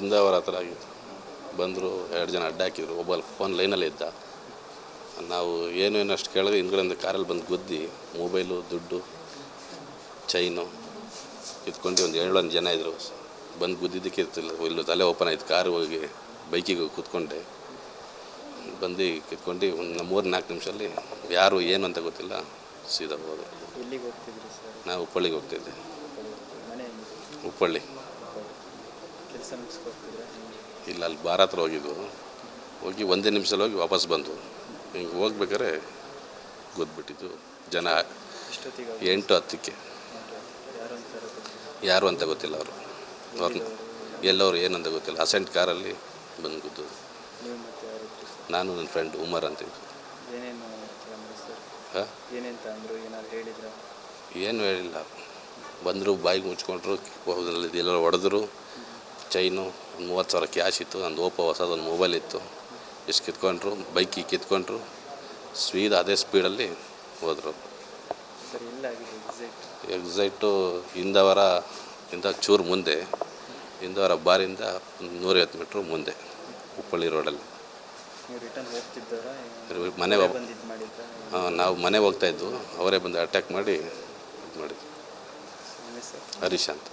ಇಂದವರ ಹತ್ರ ಆಗಿತ್ತು. ಬಂದರು ಎರಡು ಜನ ಅಡ್ಡ ಹಾಕಿದ್ರು ಒಬ್ಬ ಫೋನ್ ಲೈನಲ್ಲಿ ಇದ್ದ. ನಾವು ಏನು ಏನು ಅಷ್ಟು ಕೇಳಿದ್ರೆ ಹಿಂದ್ಗಡೆಯಿಂದ ಕಾರಲ್ಲಿ ಬಂದು ಗುದ್ದಿ ಮೊಬೈಲು ದುಡ್ಡು ಚೈನು ಇದ್ಕೊಂಡು ಒಂದು ಏಳೊಂದು ಜನ ಇದ್ದರು ಬಂದು ಗುದ್ದಿದ್ದಕ್ಕೆ ಇರ್ತಿಲ್ಲ ಇಲ್ಲೂ ತಲೆ ಓಪನ್ ಆಯ್ತು ಕಾರು ಹೋಗಿ ಬೈಕಿಗೆ ಹೋಗಿ ಕೂತ್ಕೊಂಡೆ. ಬಂದು ಕಿತ್ಕೊಂಡು ಒಂದು ಮೂರು ನಾಲ್ಕು ನಿಮಿಷದಲ್ಲಿ ಯಾರು ಏನು ಅಂತ ಗೊತ್ತಿಲ್ಲ ಸೀದಾ ಹೋದ್ರು. ನಾವು ಹುಬ್ಬಳ್ಳಿಗೆ ಹೋಗ್ತಿದ್ದೆ ಮನೆ ಇಲ್ಲ, ಅಲ್ಲಿ ಭಾರತ್ರ ಹೋಗಿದ್ದು. ಹೋಗಿ ಒಂದೇ ನಿಮಿಷದಲ್ಲಿ ಹೋಗಿ ವಾಪಸ್ ಬಂದು. ಹಿಂಗೆ ಹೋಗ್ಬೇಕಾರೆ ಗೊದ್ಬಿಟ್ಟಿದ್ದು ಜನ ಎಂಟು ಹತ್ತಕ್ಕೆ. ಯಾರು ಅಂತ ಗೊತ್ತಿಲ್ಲ ಅವರು. ಅವ್ರನ್ನ ಎಲ್ಲವರು ಏನಂತ ಗೊತ್ತಿಲ್ಲ. ಅಸೆಂಟ್ ಕಾರಲ್ಲಿ ಬಂದು ಸರ್ ನಾನು ನನ್ನ ಫ್ರೆಂಡ್ ಉಮರ್ ತಗೊಂಡ್ರು ಏನು ಹೇಳಿಲ್ಲ. ಬಂದರು ಬಾಯಿಗೆ ಮುಚ್ಕೊಂಡ್ರು ಎಲ್ಲರೂ ಹೊಡೆದ್ರು. ಚೈನು ಒಂದು ಮೂವತ್ತು ಸಾವಿರ ಕ್ಯಾಶ್ ಇತ್ತು ನಂದು ಓಪೋ ಹೊಸದೊಂದು ಮೊಬೈಲ್ ಇತ್ತು. ಇಷ್ಟು ಕಿತ್ಕೊಂಡ್ರು? ಬೈಕಿಗೆ ಕಿತ್ಕೊಂಡ್ರು. ಸ್ವೀದ್ ಅದೇ ಸ್ಪೀಡಲ್ಲಿ ಹೋದರು. ಎಕ್ಸೈಟು ಹಿಂದವರ ಇಂದ ಚೂರು ಮುಂದೆ. ಹಿಂದವರ ಬಾರಿಂದ ಒಂದು ನೂರೈವತ್ತು ಮೀಟ್ರ್ ಮುಂದೆ ಹುಬ್ಬಳ್ಳಿ ರೋಡಲ್ಲಿ ಮನೆ ಹಾಂ ನಾವು ಮನೆಗೆ ಹೋಗ್ತಾಯಿದ್ವು ಅವರೇ ಬಂದು ಅಟ್ಯಾಕ್ ಮಾಡಿ ಇದು ಮಾಡಿದ್ವಿ ಹರೀಶ್ ಅಂತ.